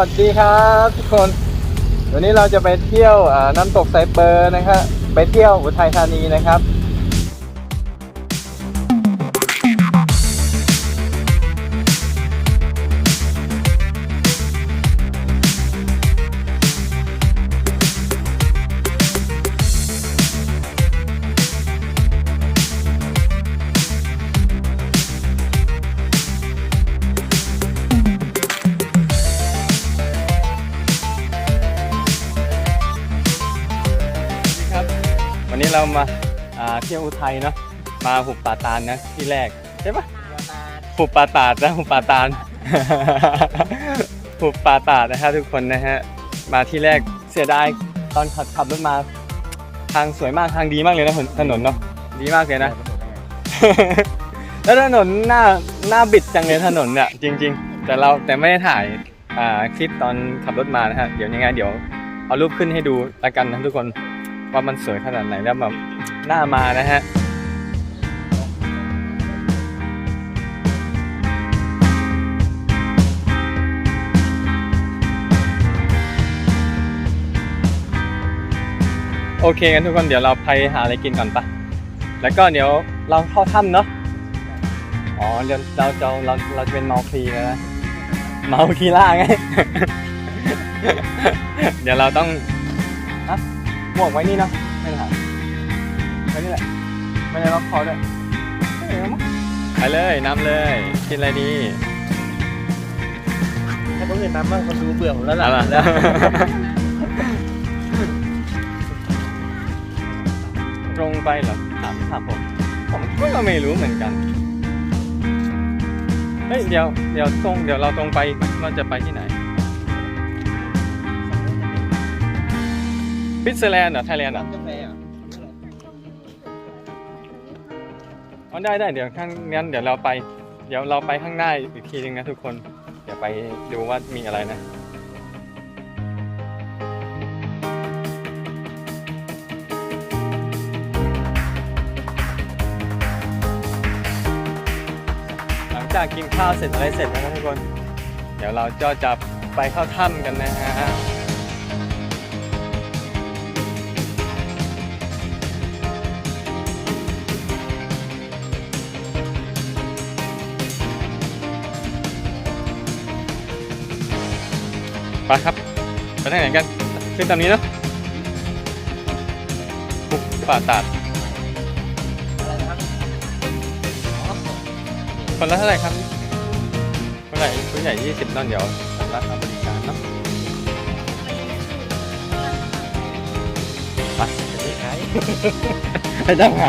สวัสดีครับทุกคน วันนี้เราจะไปเที่ยวน้ำตกไซเปอร์นะครับไปเที่ยวอุทัยธานีนะครับ นนี้เรามาอ่าเที่ยวอุทัยเนาะมาหุบป่าตาลนะที่แรกใช่ปะหุบป่าตาดนะหุบป่าตาลหุบป่าตาดนะครับทุกคนนะฮะมาที่แรกเสียดายตอนขับขับรถมา ทางสวยมากทางดีมากเลยนะถนนถนนเนาะดีมากเลยนะ แล้วถนนหน้าหน้าบิดจังเลยถนนเนี่ยจริง ๆ แต่เราแต่ไม่ได้ถ่ายอ่าคลิปตอนขับรถมานะฮะเดี๋ยวยังไงเดี๋ยวเอารูปขึ้นให้ดูละกันนะทุกคน ว่ามันสวยขนาดไหนแล้วแบบหน้ามานะฮะโอเคกันทุกคนเดี๋ยวเราไปหาอะไรกินก่อนปะแล้วก็เดี๋ยวเราเข้าถ้ำเนาะอ๋อเดี๋ยวเราจะเราเราจะเป็นเมาคลีแล้วนะเมาคีล่าไง เดี๋ยวเราต้อง หมวกไว้นี่เนาะไม่ได้หาไว้นี่แหละไม่ได้ล็อกคอด้วยไม่ได้มั้งไปเลยน้ำเลย กินอะไรดีถ้าคนอื่นน้ำบ้างคนดูเบื่อผมแล้วล่ะเอาล่ะแล้วตรงไปเหรอถามถามผม ผมก็ไม่รู้เหมือนกันเฮ้ยเดี๋ยวเดี๋ยวตรงเดี๋ยวเราตรงไปเราจะไปที่ไหน ฟิตเซอร์แลนด์เหรอไทยแลนด์เหรอกาแฟอะอ๋อได้ได้เดี๋ยวข้างงั้นเดี๋ยวเราไป เดี๋ยวเราไปข้างหน้าอีกทีนึงนะทุกคน เดี๋ยวไปดูว่ามีอะไรนะ หลังจากกินข้าวเสร็จอะไรเสร็จแล้วนะทุกคน เดี๋ยวเราก็จะไปเข้าถ้ำกันนะฮะ ไปครับ ไปทางไหนกัน ขึ้นตามนี้เนาะปุกป่าตาดคนละเท่าไหร่ครับคนไหร่ผู้ใหญ่20นั่นเดี๋ยวราคาบริการเนาะไปไม่ขายไปจ้างหา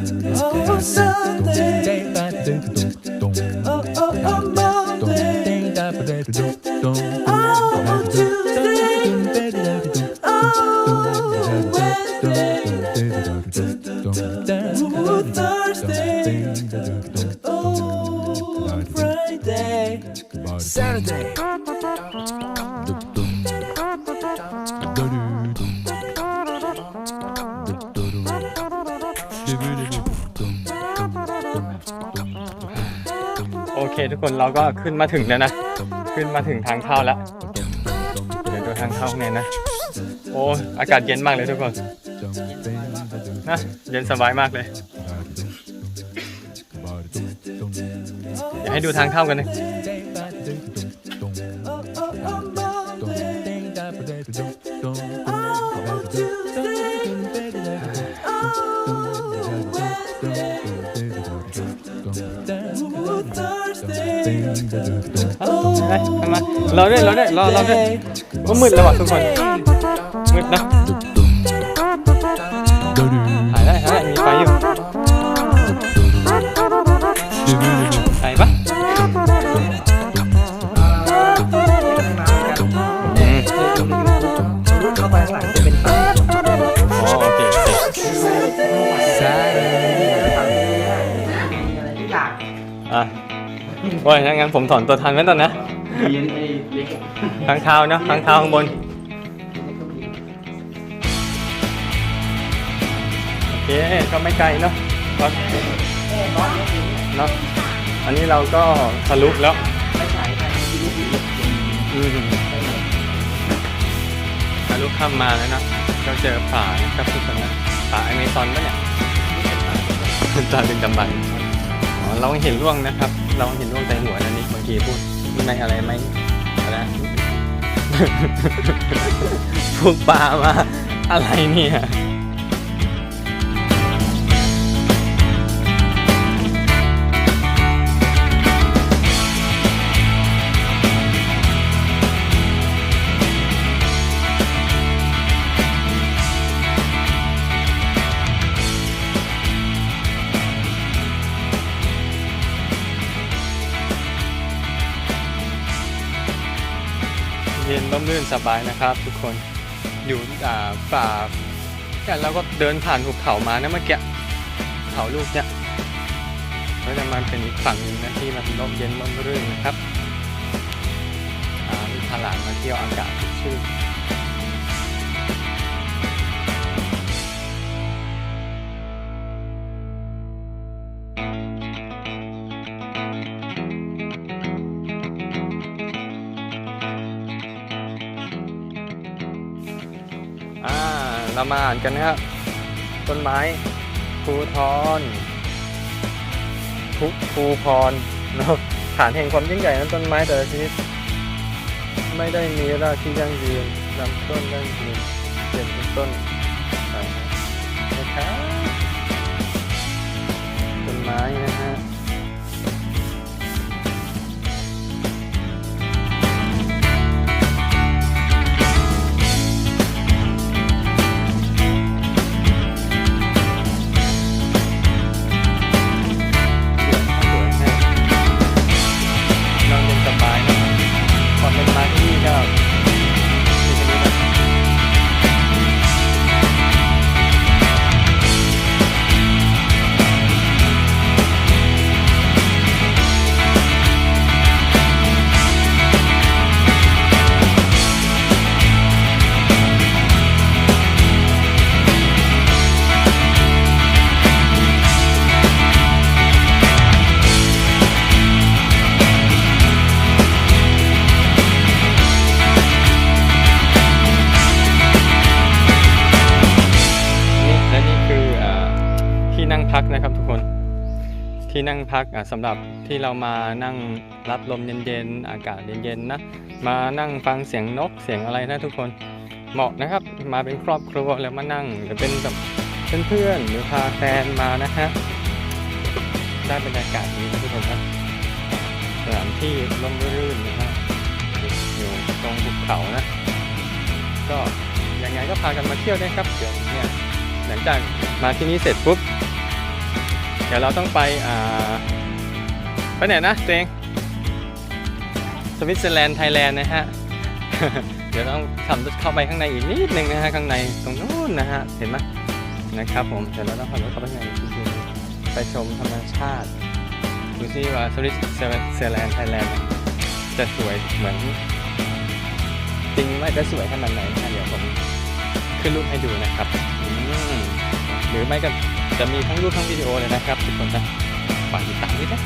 โอเค ทุกคนเราก็ขึ้นมาถึงแล้วนะ ขึ้นมาถึงทางเข้าแล้ว เดี๋ยวดูทางเข้าข้างในนะ โอ้อากาศเย็นมากเลยทุกคนนะเย็นสบายมากเลย เดี๋ยวให้ดูทางเข้ากันนะ ไปทำมาเราด้วยเราด้วยรอเราด้วยก็มืดแล้วว่ะทุกคนมืดนะถ่ายได้ถ่ายได้มีไฟอยู่ถ่ายปะอืมเข้าไปข้างหลังจะเป็นป่าอ๋อโอเคเสร็จโอ้ยถ้างั้นผมถอนตัวทันไว้ตอนนะ เลี้ยงไอ้เลี้ยงค้างเท้าเนาะค้างเท้าข้างบน โอเค ก็ไม่ไกลเนาะก็เนาะอันนี้เราก็ทะลุแล้วไม่ใช่ใช่ที่ลูกอีกอืมทะลุข้ามมาแล้วนะก็เจอป่านะครับทุกคนนะป่าอเมซอนปะเนี่ยตาดึงดำบันอ๋อเราเห็นร่วงนะครับ เราเห็นร่วงใจหัวนะนี่บางทีพูด ไม่อะไรไหมอะไรนะพวกปลามาอะไรเนี่ย ย็นร่มรื่นสบายนะครับ ทุกคนอยู่อ่าป่าเนี่ยเราก็เดินผ่านหุบเขามานะเมื่อกี้เขาลูกเนี่ยก็จะมาเป็นอีกฝั่งหนึ่งนะที่มันร่มเย็นร่มรื่นนะครับอ่ามีพาหลานมาเที่ยวอากาศชื่น เรามาอ่านกันนะครับต้นไม้ภูทรภูภูพรเนอะฐานแห่งความยิ่งใหญ่นั้นต้นไม้แต่ละชนิดไม่ได้มีรากที่ยั่งยืนลำต้นยั่งยืนเปลี่ยนเป็นต้นไปนะครับต้นไม้นะฮะ นั่งพักอะสำหรับที่เรามานั่งรับลมเย็นๆ อากาศเย็นๆนะ มานั่งฟังเสียงนกเสียงอะไรนะทุกคนเหมาะนะครับ มาเป็นครอบครัวแล้วมานั่งหรือเป็นแบบเพื่อนๆหรือพาแฟนมานะฮะได้บรรยากาศดีนะทุกคนครับสถานที่ร่มรื่นนะฮะอยู่ตรงภูเขานะ ก็ยังไงก็พากันมาเที่ยวได้ครับเดี๋ยวเนี่ยหลังจากมาที่นี่เสร็จปุ๊บ เดี๋ยวเราต้องไปอ่าไปไหนนะตัวเองสวิตเซอร์แลนด์ไทยแลนด์นะฮะ เดี๋ยวต้องขับรถเข้าไปข้างในอีกนิดนึงนะฮะข้างในตรงนู้นนะฮะเห็นไหมนะครับผมเดี๋ยวเราต้องขับรถเข้าไปข้างในอีกนิดไปชมธรรมชาติดูซิว่าสวิตเซอร์แลนด์ไทยแลนด์จะสวยเหมือนจริงว่าจะสวยขนาดไหนนะเดี๋ยวผมขึ้นรูปให้ดูนะครับหรือไม่ก็ จะมีทั้งรูปทั้งวิดีโอเลยนะครับทุกคนนะฝากติดตามด้วยนะ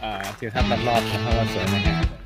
ทยให้ดูอ่าทิวทัศน์รอบๆนะครับว่าสวยไหมฮะ